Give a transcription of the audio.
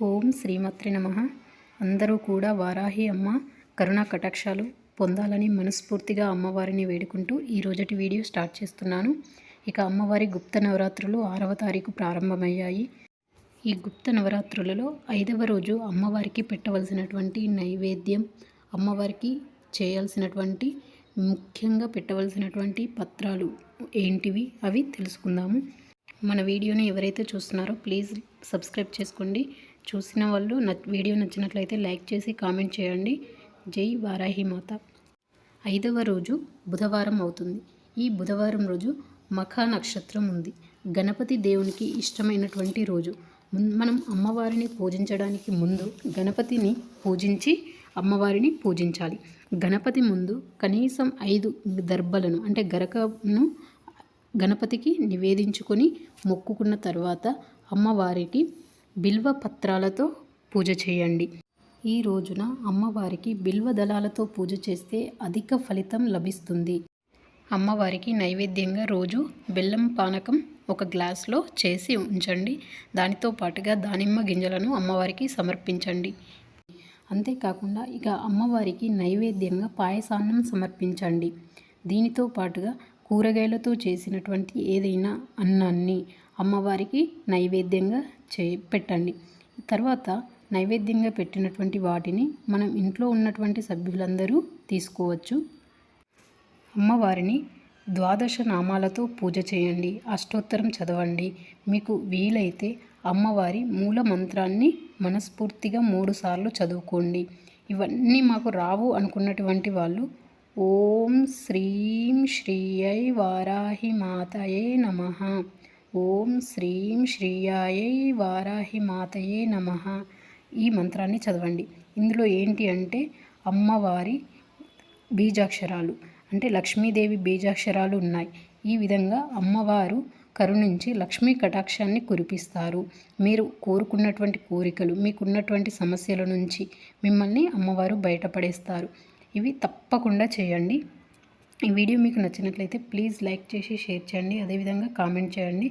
ఓం శ్రీమాత్రి నమ. అందరూ కూడా వారాహి అమ్మ కరుణా కటాక్షాలు పొందాలని మనస్ఫూర్తిగా అమ్మవారిని వేడుకుంటూ ఈ రోజటి వీడియో స్టార్ట్ చేస్తున్నాను. ఇక అమ్మవారి గుప్త నవరాత్రులు ఆరవ తారీఖు ప్రారంభమయ్యాయి. ఈ గుప్త నవరాత్రులలో ఐదవ రోజు అమ్మవారికి పెట్టవలసినటువంటి నైవేద్యం అమ్మవారికి చేయాల్సినటువంటి ముఖ్యంగా పెట్టవలసినటువంటి పత్రాలు ఏంటివి అవి తెలుసుకుందాము. మన వీడియోని ఎవరైతే చూస్తున్నారో ప్లీజ్ సబ్స్క్రైబ్ చేసుకోండి. చూసిన వాళ్ళు వీడియో నచ్చినట్లయితే లైక్ చేసి కామెంట్ చేయండి. జై వారాహిమాత ఐదవ రోజు బుధవారం అవుతుంది. ఈ బుధవారం రోజు మఖా నక్షత్రం ఉంది. గణపతి దేవునికి ఇష్టమైనటువంటి రోజు. మనం అమ్మవారిని పూజించడానికి ముందు గణపతిని పూజించి అమ్మవారిని పూజించాలి. గణపతి ముందు కనీసం ఐదు దర్భలను అంటే గరకను గణపతికి నివేదించుకొని మొక్కుకున్న తర్వాత అమ్మవారికి బిల్వ పత్రాలతో పూజ చేయండి. ఈ రోజున అమ్మవారికి బిల్వ దళాలతో పూజ చేస్తే అధిక ఫలితం లభిస్తుంది. అమ్మవారికి నైవేద్యంగా రోజు బెల్లం పానకం ఒక గ్లాస్లో చేసి ఉంచండి. దానితో పాటుగా దానిమ్మ గింజలను అమ్మవారికి సమర్పించండి. అంతేకాకుండా ఇక అమ్మవారికి నైవేద్యంగా పాయసాన్నం సమర్పించండి. దీనితో పాటుగా కూరగాయలతో చేసినటువంటి ఏదైనా అన్నాన్ని అమ్మవారికి నైవేద్యంగా చే పెట్టండి. తర్వాత నైవేద్యంగా పెట్టినటువంటి వాటిని మనం ఇంట్లో ఉన్నటువంటి సభ్యులందరూ తీసుకోవచ్చు. అమ్మవారిని ద్వాదశ నామాలతో పూజ చేయండి. అష్టోత్తరం చదవండి. మీకు వీలైతే అమ్మవారి మూల మంత్రాన్ని మనస్ఫూర్తిగా మూడుసార్లు చదువుకోండి. ఇవన్నీ మాకు రావు అనుకున్నటువంటి వాళ్ళు ఓం శ్రీం శ్రీయై వారాహి మాతయే నమ. ఓం శ్రీం శ్రీయాయై వారాహి మాతయే నమ. ఈ మంత్రాన్ని చదవండి. ఇందులో ఏంటి అంటే అమ్మవారి బీజాక్షరాలు. అంటే లక్ష్మీదేవి బీజాక్షరాలు ఉన్నాయి. ఈ విధంగా అమ్మవారు కరుణించి లక్ష్మీ కటాక్షాన్ని కురిపిస్తారు. మీరు కోరుకున్నటువంటి కోరికలు మీకున్నటువంటి సమస్యల నుంచి మిమ్మల్ని అమ్మవారు బయటపడేస్తారు. ఇవి తప్పకుండా చేయండి. ఈ వీడియో మీకు నచ్చినట్లయితే ప్లీజ్ లైక్ చేసి షేర్ చేయండి. అదేవిధంగా కామెంట్ చేయండి.